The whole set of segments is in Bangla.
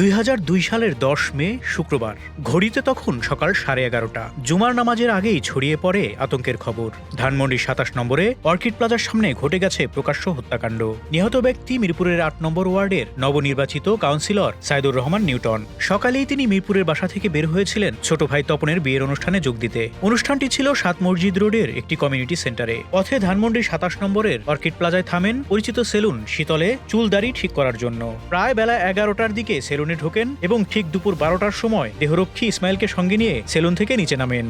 দুই হাজার দুই সালের দশ মে, শুক্রবার, ঘড়িতে তখন সকাল সাড়ে এগারোটা। জুমার নামাজের আগেই ছড়িয়ে পড়ে আতঙ্কের খবর। ধানমন্ডি সাতাশ নম্বরে অর্কিড প্লাজার সামনে ঘটে গেছে প্রকাশ্য হত্যাকাণ্ড। নিহত ব্যক্তি মিরপুরের আট নম্বর ওয়ার্ডের নবনির্বাচিত কাউন্সিলর সাইদুর রহমান নিউটন। সকালেই তিনি মিরপুরের বাসা থেকে বের হয়েছিলেন ছোট ভাই তপনের বিয়ের অনুষ্ঠানে যোগ দিতে। অনুষ্ঠানটি ছিল সাত মসজিদ রোডের একটি কমিউনিটি সেন্টারে। পথে ধানমন্ডি সাতাশ নম্বরের অর্কিড প্লাজায় থামেন পরিচিত সেলুন শীতলে চুল দাড়ি ঠিক করার জন্য। প্রায় বেলা এগারোটার দিকে সেলুনে ঢোকেন এবং ঠিক দুপুর বারোটার সময় দেহরক্ষী ইসমাইলকে সঙ্গে নিয়ে সেলুন থেকে নিচে নামেন।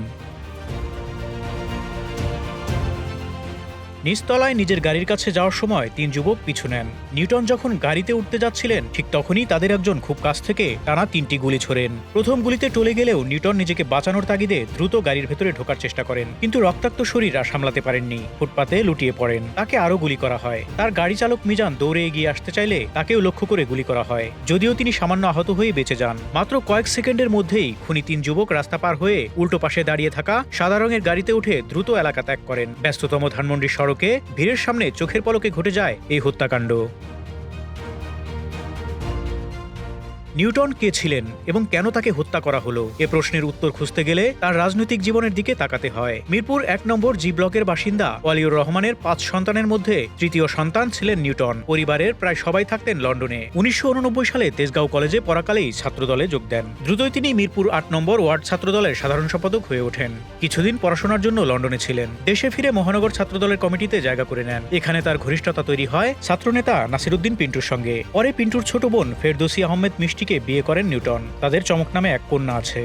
নিচতলায় নিজের গাড়ির কাছে যাওয়ার সময় তিন যুবক পিছু নেন। নিউটন যখন গাড়িতে উঠতে যাচ্ছিলেন, ঠিক তখনই তাদের একজন খুব কাছ থেকে টানা তিনটি গুলি ছোড়েন। প্রথম গুলিতে টলে গেলেও নিউটন নিজেকে বাঁচানোর তাগিদে দ্রুত গাড়ির ভেতরে ঢোকার চেষ্টা করেন, কিন্তু রক্তাক্ত শরীর আর সামলাতে পারেননি। ফুটপাতে লুটিয়ে পড়েন। তাকে আরও গুলি করা হয়। তার গাড়ি চালক মিজান দৌড়ে এগিয়ে আসতে চাইলে তাকেও লক্ষ্য করে গুলি করা হয়। যদিও তিনি সামান্য আহত হয়ে বেঁচে যান। মাত্র কয়েক সেকেন্ডের মধ্যেই খুনি তিন যুবক রাস্তা পার হয়ে উল্টো পাশে দাঁড়িয়ে থাকা সাদা রঙের গাড়িতে উঠে দ্রুত এলাকা ত্যাগ করেন। ব্যস্ততম ধানমন্ডির সড়কে ভিড়ের সামনে চোখের পলকে ঘটে যায় এই হত্যাকাণ্ড। নিউটন কে ছিলেন এবং কেন তাকে হত্যা করা হলো? এ প্রশ্নের উত্তর খুঁজতে গেলে তার রাজনৈতিক জীবনের দিকে তাকাতে হয়। মিরপুর এক নম্বর জি ব্লকের বাসিন্দা ওয়ালিউর রহমানের পাঁচ সন্তানের মধ্যে তৃতীয় সন্তান ছিলেন নিউটন। পরিবারের প্রায় সবাই থাকতেন লন্ডনে। উনিশশো উননব্বই সালে তেজগাঁও কলেজে পড়াকালেই ছাত্রদলে যোগ দেন। দ্রুতই তিনি মিরপুর আট নম্বর ওয়ার্ড ছাত্রদলের সাধারণ সম্পাদক হয়ে ওঠেন। কিছুদিন পড়াশোনার জন্য লন্ডনে ছিলেন। দেশে ফিরে মহানগর ছাত্রদলের কমিটিতে জায়গা করে নেন। এখানে তার ঘনিষ্ঠতা তৈরি হয় ছাত্রনেতা নাসিরুদ্দিন পিন্টুর সঙ্গে। পরে পিন্টুর ছোট বোন ফেরদোসি আহমেদ মিষ্টিকে বিয়ে করেন নিউটন। তাদের চমক নামে এক কন্যা আছে।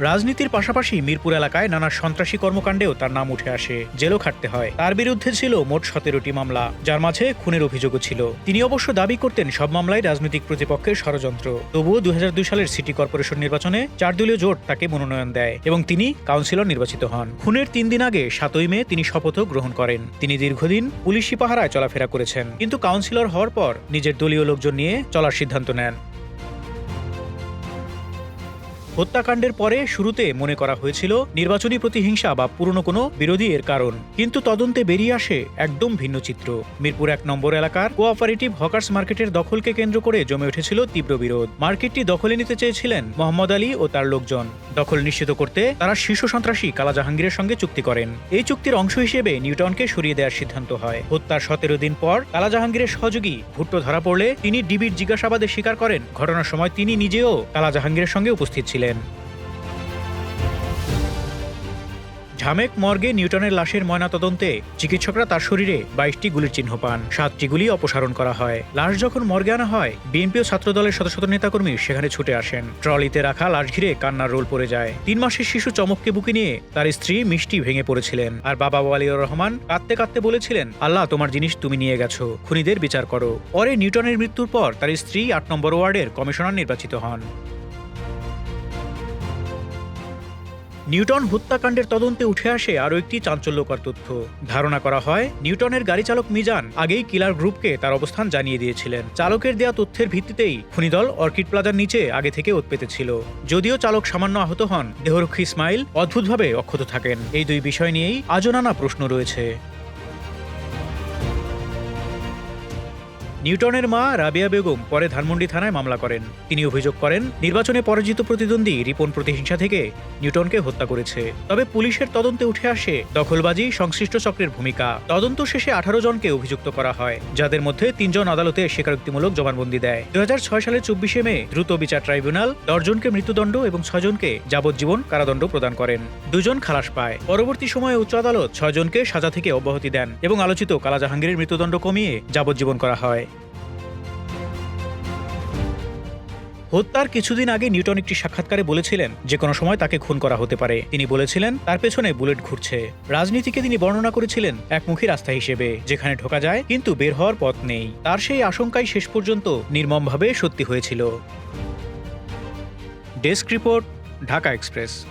রাজনীতির পাশাপাশি মিরপুর এলাকায় নানা সন্ত্রাসী কর্মকাণ্ডেও তার নাম উঠে আসে, জেলও খাটতে হয়। তার বিরুদ্ধে ছিল মোট সতেরোটি মামলা, যার মাঝে খুনের অভিযোগও ছিল। তিনি অবশ্য দাবি করতেন, সব মামলায় রাজনৈতিক প্রতিপক্ষের ষড়যন্ত্র। তবুও দুই হাজার দুই সালের সিটি কর্পোরেশন নির্বাচনে চার দলীয় জোট তাকে মনোনয়ন দেয় এবং তিনি কাউন্সিলর নির্বাচিত হন। খুনের তিন দিন আগে, সাতই মে, তিনি শপথও গ্রহণ করেন। তিনি দীর্ঘদিন পুলিশি পাহারায় চলাফেরা করেছেন। কিন্তু কাউন্সিলর হওয়ার পর নিজের দলীয় লোকজন নিয়ে চলার সিদ্ধান্ত নেন। হত্যাকাণ্ডের পরে শুরুতে মনে করা হয়েছিল নির্বাচনী প্রতিহিংসা বা পুরনো কোনো বিরোধী এর কারণ। কিন্তু তদন্তে বেরিয়ে আসে একদম ভিন্ন চিত্র। মিরপুর এক নম্বর এলাকার কোঅপারেটিভ হকার্স মার্কেটের দখলকে কেন্দ্র করে জমে উঠেছিল তীব্র বিরোধ। মার্কেটটি দখলে নিতে চেয়েছিলেন মোহাম্মদ আলী ও তার লোকজন। দখল নিশ্চিত করতে তারা শীর্ষ সন্ত্রাসী কালা জাহাঙ্গীরের সঙ্গে চুক্তি করেন। এই চুক্তির অংশ হিসেবে নিউটনকে সরিয়ে দেওয়ার সিদ্ধান্ত হয়। হত্যার সতেরো দিন পর কালা জাহাঙ্গীরের সহযোগী ভুট্টো ধরা পড়লে তিনি ডিবির জিজ্ঞাসাবাদে স্বীকার করেন। ঘটনার সময় তিনি নিজেও কালা জাহাঙ্গীরের সঙ্গে উপস্থিত ছিলেন। ঝামেক মর্গে নিউটনের লাশের ময়নাতদন্তে চিকিৎসকরা তার শরীরে বাইশটি গুলির চিহ্ন পান। সাতটি গুলি অপসারণ করা হয়। লাশ যখন মর্গে আনা হয়, বিএনপি ও ছাত্রদলের শত শত নেতাকর্মী সেখানে ছুটে আসেন। ট্রলিতে রাখা লাশ ঘিরে কান্নার রোল পড়ে যায়। তিন মাসের শিশু চমককে বুকে নিয়ে তার স্ত্রী মিষ্টি ভেঙে পড়েছিলেন। আর বাবা ওয়ালিউর রহমান কাঁদতে কাঁদতে বলেছিলেন, আল্লাহ, তোমার জিনিস তুমি নিয়ে গেছো। খুনিদের বিচার করো। পরে নিউটনের মৃত্যুর পর তার স্ত্রী আট নম্বর ওয়ার্ডের কমিশনার নির্বাচিত হন। নিউটন হত্যাকাণ্ডের তদন্তে উঠে আসে আরও একটি চাঞ্চল্যকর তথ্য। ধারণা করা হয়, নিউটনের গাড়ি চালক মিজান আগেই কিলার গ্রুপকে তার অবস্থান জানিয়ে দিয়েছিলেন। চালকের দেয়া তথ্যের ভিত্তিতেই খুনিদল অর্কিড প্লাজার নিচে আগে থেকে পেতেছিল। যদিও চালক সামান্য আহত হন, দেহরক্ষী ইসমাইল অদ্ভুতভাবে অক্ষত থাকেন। এই দুই বিষয় নিয়েই আজও নানা প্রশ্ন রয়েছে। নিউটনের মা রাবিয়া বেগম পরে ধানমন্ডি থানায় মামলা করেন। তিনি অভিযোগ করেন, নির্বাচনে পরাজিত প্রতিদ্বন্দ্বী রিপন প্রতিহিংসা থেকে নিউটনকে হত্যা করেছে। তবে পুলিশের তদন্তে উঠে আসে দখলবাজি, সংশ্লিষ্ট চক্রের ভূমিকা। তদন্ত শেষে আঠারো জনকে অভিযুক্ত করা হয়, যাদের মধ্যে তিনজন আদালতে স্বীকারোক্তিমূলক জবানবন্দি দেয়। দু সালের চব্বিশে মে, দ্রুত বিচার ট্রাইব্যুনাল দশজনকে মৃত্যুদণ্ড এবং ছয়জনকে যাবজ্জীবন কারাদণ্ড প্রদান করেন। দুজন খালাস পায়। পরবর্তী সময়ে উচ্চ আদালত ছয়জনকে সাজা থেকে অব্যাহতি দেন এবং আলোচিত কালা জাহাঙ্গীরের মৃত্যুদণ্ড কমিয়ে যাবজ্জীবন করা হয়। হত্যার কিছুদিন আগে নিউটন একটি সাক্ষাৎকারে বলেছিলেন যে কোনো সময় তাকে খুন করা হতে পারে। তিনি বলেছিলেন, তার পেছনে বুলেট ঘুরছে। রাজনীতিকে তিনি বর্ণনা করেছিলেন একমুখী রাস্তা হিসেবে, যেখানে ঢোকা যায় কিন্তু বের হওয়ার পথ নেই। তার সেই আশঙ্কাই শেষ পর্যন্ত নির্মমভাবে সত্যি হয়েছিল। Desk report, Dhaka express.